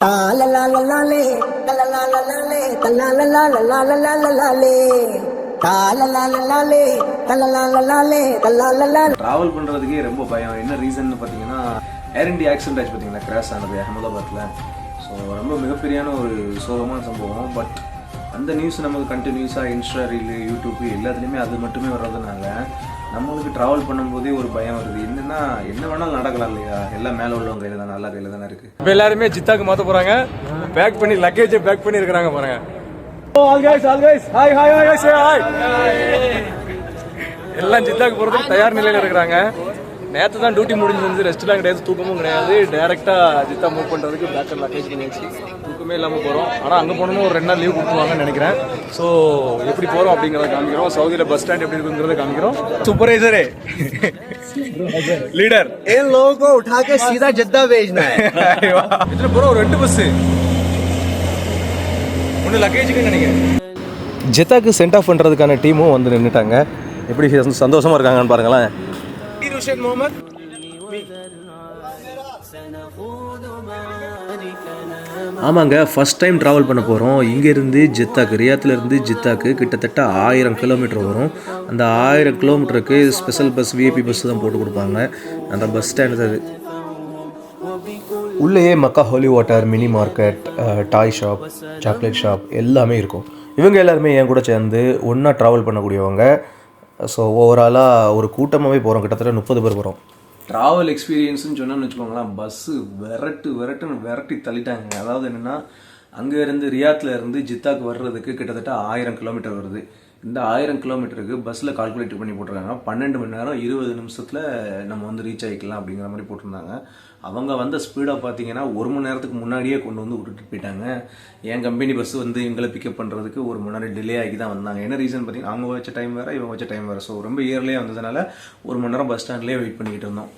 தாலலாலலாலே, தலலாலலாலே, தலாலலாலலாலலாலலாலே. தாலலாலலாலே, தலலாலலாலே, தலாலலா- travel பண்றதுக்கே ரொம்ப பயம் என்ன ரீசன் பார்த்தீங்கன்னா ஏர் இண்டியா ஆக்சிடென்ட் ஆச்சு பார்த்தீங்களா கிராஷ் ஆனது அகமதாபாத்தில் ஸோ ரொம்ப மிகப்பெரியான ஒரு சோகமான சம்பவம் பட் அந்த நியூஸ் நமக்கு கண்டினியூஸாக இன்ஸ்டா ரீல் யூடியூப் எல்லாத்துலேயுமே அது மட்டுமே வர்றதுனால நம்மளுக்கு ட்ராவல் பண்ணும்போதே ஒரு பயம் வருது. என்னன்னா என்ன வேணாலும் நடக்கலாம் இல்லையா? எல்லாம் மேலே உள்ளவங்க கையில் தான் நல்லா கையில் தானே இருக்குது இப்போ எல்லாருமே ஜித்தாக்கு மாற்ற போறாங்க. பேக் பண்ணி லக்கேஜை பேக் பண்ணி இருக்கிறாங்க பாருங்க all guys all guys hi hi hi hi hi எல்லாம் ஜித்தாக்கு போகிறதுக்கு தயார் நிலையில் இருக்கிறாங்க. நேற்று தான் டியூட்டி முடிஞ்சிருந்து ரெஸ்ட்லாம் கிடையாது தூக்கமும் கிடையாது. டேரெக்டாக ஜித்தா மூவ் பண்ணுறதுக்கு பேக்கர் லக்கேஜ் பண்ணி வச்சு தூக்கமே இல்லாமல் போகிறோம் ஆனால் அங்கே போனோம்னா ஒரு ரெண்டு நாள் லீவ் கொடுத்துருவாங்கன்னு நினைக்கிறேன் ஸோ எப்படி போகிறோம் அப்படிங்கிறத காமிக்கிறோம் சவுதியில் பஸ் ஸ்டாண்ட் எப்படி இருக்குங்கிறத காமிக்கிறோம் சூப்பர்வைசரே லீடர் इन लोगों को उठा के सीधा जद्दा भेजना है இதில் போகிற ஒரு ரெண்டு பஸ்ஸு ஒன்று லக்கேஜுக்கு நினைக்கிறேன் ஜெத்தாக்கு சென்ட் ஆஃப் பண்ணுறதுக்கான டீமும் வந்து நின்றுட்டாங்க எப்படி சந்தோஷ- சந்தோஷமா இருக்காங்கன்னு பாருங்களேன் ருஷன் முகமது ஆமாங்க ஃபஸ்ட் டைம் ட்ராவல் பண்ண போகிறோம் இங்கேருந்து ஜித்தாக்கு ரியாத்துலேருந்து ஜித்தாக்கு கிட்டத்தட்ட ஆயிரம் கிலோமீட்டர் வரும். அந்த ஆயிரம் கிலோமீட்டருக்கு ஸ்பெஷல் பஸ் விஐபி பஸ் தான் போட்டு கொடுப்பாங்க. அந்த பஸ் ஸ்டாண்ட் அது. உள்ளேயே Mecca holy water mini market toy shop chocolate shop எல்லாமே இருக்கும். இவங்க எல்லாருமே என் கூட சேர்ந்து ஒன்றா ட்ராவல் பண்ணக்கூடியவங்க. ஸோ ஓவராலாக ஒரு கூட்டமாகவே போகிறோம் கிட்டத்தட்ட முப்பது பேர் போகிறோம் ட்ராவல் எக்ஸ்பீரியன்ஸ்னு சொன்னோன்னு வச்சுக்கோங்களேன் பஸ்ஸு விரட்டு விரட்டுன்னு விரட்டி தள்ளிட்டாங்க. அதாவது என்னென்னா அங்கே இருந்து ரியாத்தில் இருந்து ஜித்தாக்கு வர்றதுக்கு கிட்டத்தட்ட ஆயிரம் கிலோமீட்டர் வருது. இந்த ஆயிரம் கிலோமீட்டருக்கு பஸ்ஸில் கால்குலேட் பண்ணி போட்டிருக்காங்க. பன்னெண்டு மணி நேரம் இருபது நிமிஷத்தில் நம்ம வந்து ரீச் ஆகிக்கலாம் அப்படிங்கிற மாதிரி போட்டிருந்தாங்க. அவங்க வந்த ஸ்பீடாக பார்த்தீங்கன்னா ஒரு மணி நேரத்துக்கு முன்னாடியே கொண்டு வந்து விட்டுட்டு போயிட்டாங்க. என் கம்பெனி பஸ் வந்து எங்களை பிக்கப் பண்ணுறதுக்கு ஒரு மணி நேரம் டிலே ஆகி தான் வந்தாங்க. என்ன ரீசன் பார்த்தீங்கன்னா அவங்க வச்ச டைம் வேறு இவங்க வச்ச டைம் வேறு. ஸோ ரொம்ப இயர்லேயே வந்ததுனால ஒரு மணி நேரம் பஸ் ஸ்டாண்ட்லேயே வெயிட் பண்ணிக்கிட்டு இருந்தோம்.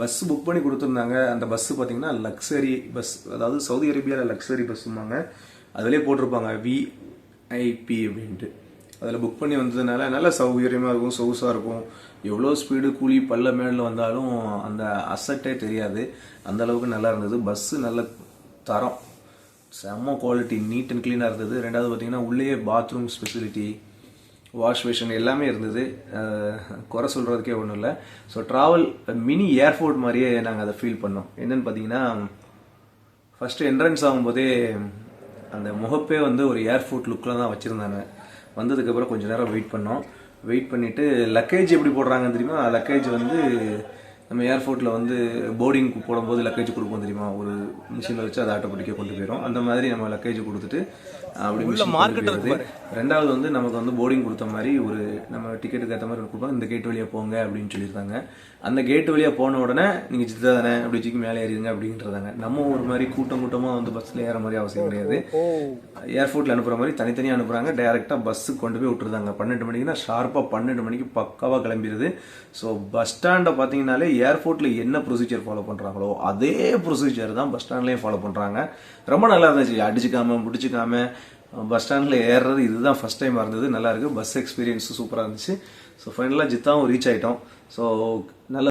பஸ் புக் பண்ணி கொடுத்துருந்தாங்க. அந்த பஸ்ஸு பார்த்தீங்கன்னா லக்ஸரி பஸ் அதாவது சவுதி அரேபியாவில் லக்ஸரி பஸ்ஸுமாங்க அதிலே போட்டிருப்பாங்க. விஐபி அப்படின்ட்டு. அதில் புக் பண்ணி வந்ததுனால நல்ல சௌகரியமாக இருக்கும் சொகுசாக இருக்கும். எவ்வளோ ஸ்பீடு கூலி பல்ல மேடில் வந்தாலும் அந்த அசட்டே தெரியாது. அந்த அளவுக்கு நல்லா இருந்தது. பஸ்ஸு நல்ல தரம். செம்ம குவாலிட்டி நீட் அண்ட் க்ளீனாக இருந்தது. ரெண்டாவது பார்த்தீங்கன்னா உள்ளேயே பாத்ரூம் ஸ்பெசிலிட்டி வாஷ் பேஷன் எல்லாமே இருந்தது. குறை சொல்கிறதுக்கே ஒன்றும் இல்லை. ஸோ ட்ராவல் மினி ஏர்போர்ட் மாதிரியே நாங்கள் அதை ஃபீல் பண்ணோம். என்னன்னு பார்த்தீங்கன்னா ஃபஸ்ட்டு என்ட்ரன்ஸ் ஆகும்போதே அந்த முகப்பே வந்து ஒரு ஏர்போர்ட் லுக்கில் தான் வச்சுருந்தாங்க. வந்ததுக்கப்புறம் கொஞ்சம் நேரம் வெயிட் பண்ணோம். வெயிட் பண்ணிவிட்டு லக்கேஜ் எப்படி போடுறாங்கன்னு தெரியுமா? லக்கேஜ் வந்து நம்ம ஏர்போர்ட்டில் வந்து போர்டிங் போடும்போது லக்கேஜ் கொடுப்போம் தெரியுமா? ஒரு மிஷினில் வச்சு அதை ஆட்டோமேட்டிக்காக கொண்டு போயிடும் அந்த மாதிரி நம்ம லக்கேஜ் கொடுத்துட்டு அப்படி மிஷின் போயிடுது. ரெண்டாவது வந்து நமக்கு வந்து போர்டிங் கொடுத்த மாதிரி ஒரு நம்ம டிக்கெட்டுக்கு ஏற்ற மாதிரி கொடுப்போம். இந்த கேட் வழியாக போங்க அப்படின்னு சொல்லியிருந்தாங்க அந்த கேட் வழியாக போன உடனே நீங்கள் ஜித்தா தானே? அப்படி வச்சுக்கி மேலே ஏறிடுங்க அப்படின்றதாங்க. நம்ம ஒரு மாதிரி கூட்டம் கூட்டமாக வந்து பஸ்ஸில் ஏற மாதிரி அவசியம் கிடையாது. ஏர்போர்ட்டில் அனுப்புகிற மாதிரி தனித்தனியாக அனுப்புகிறாங்க டேரெக்டாக பஸ்ஸுக்கு கொண்டு போய் விட்டுருந்தாங்க பன்னெண்டு மணிக்குன்னா ஷார்ப்பாக பன்னெண்டு மணிக்கு பக்காவாக கிளம்பிடுது ஸோ பஸ் ஸ்டாண்டை பார்த்தீங்கனாலே ஏர்போர்ட்டில் என்ன ப்ரொசீஜர் ஃபாலோ பண்ணுறாங்களோ அதே ப்ரொசீஜர் தான் பஸ் ஸ்டாண்ட்லேயும் ஃபாலோ பண்ணுறாங்க ரொம்ப நல்லா இருந்துச்சு. அடிச்சுக்காம முடிச்சுக்காம பஸ் ஸ்டாண்டில் ஏறுறது இதுதான் ஃபஸ்ட் டைம் இருந்தது. நல்லா இருக்கு. பஸ் எக்ஸ்பீரியன்ஸ் சூப்பராக இருந்துச்சு. ஸோ ஃபைனலாக ஜித்தாவும் ரீச் ஆயிட்டோம். ஸோ நல்ல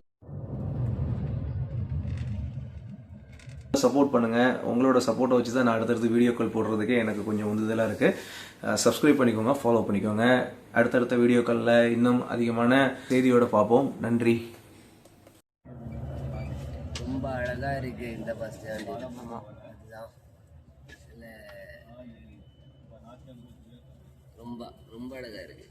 சப்போர்ட் பண்ணுங்கள் உங்களோட சப்போர்ட்டை வச்சு தான் நான் அடுத்தடுத்து வீடியோக்கள் போடுறதுக்கே எனக்கு கொஞ்சம் உந்துதலாக இருக்குது சப்ஸ்கிரைப் பண்ணிக்கோங்க ஃபாலோ பண்ணிக்கோங்க. அடுத்தடுத்த வீடியோக்களில் இன்னும் அதிகமான செய்தியோடு பார்ப்போம். நன்றி. ரொம்ப அழகா இருக்கு இந்த பஸ் ஸ்டாண்டு அதுதான். இல்ல ரொம்ப ரொம்ப அழகா இருக்கு.